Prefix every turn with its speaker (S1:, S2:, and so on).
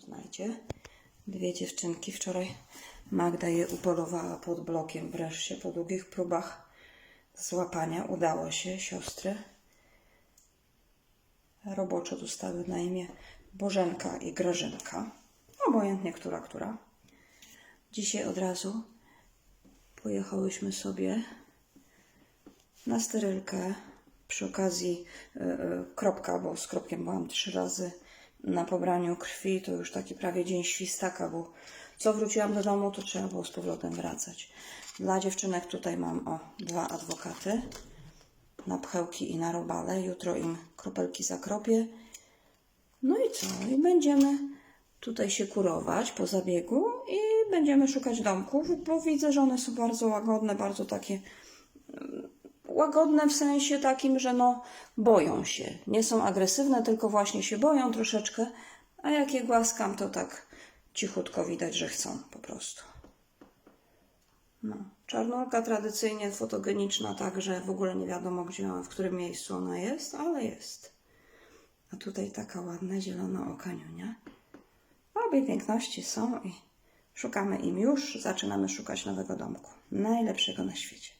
S1: Poznajcie. Dwie dziewczynki. Wczoraj Magda je upolowała pod blokiem. Wreszcie po długich próbach złapania udało się siostry. Roboczo dostały na imię Bożenka i Grażynka. Obojętnie która, która. Dzisiaj od razu pojechałyśmy sobie na sterylkę. Przy okazji y, y, kropka, bo z kropkiem byłam trzy razy na pobraniu krwi. To już taki prawie dzień świstaka, bo co wróciłam do domu, to trzeba było z powrotem wracać. Dla dziewczynek tutaj mam o dwa adwokaty na pchełki i na robale. Jutro im kropelki zakropię. No i co? I będziemy tutaj się kurować po zabiegu i będziemy szukać domków, bo widzę, że one są bardzo łagodne, bardzo takie mm, łagodne w sensie takim, że no boją się. Nie są agresywne, tylko właśnie się boją troszeczkę, a jak je głaskam, to tak cichutko widać, że chcą po prostu. No. Tradycyjnie fotogeniczna, także w ogóle nie wiadomo, gdzie w którym miejscu ona jest, ale jest. A tutaj taka ładna zielona okaniunia. Obie piękności są i szukamy im już. Zaczynamy szukać nowego domku. Najlepszego na świecie.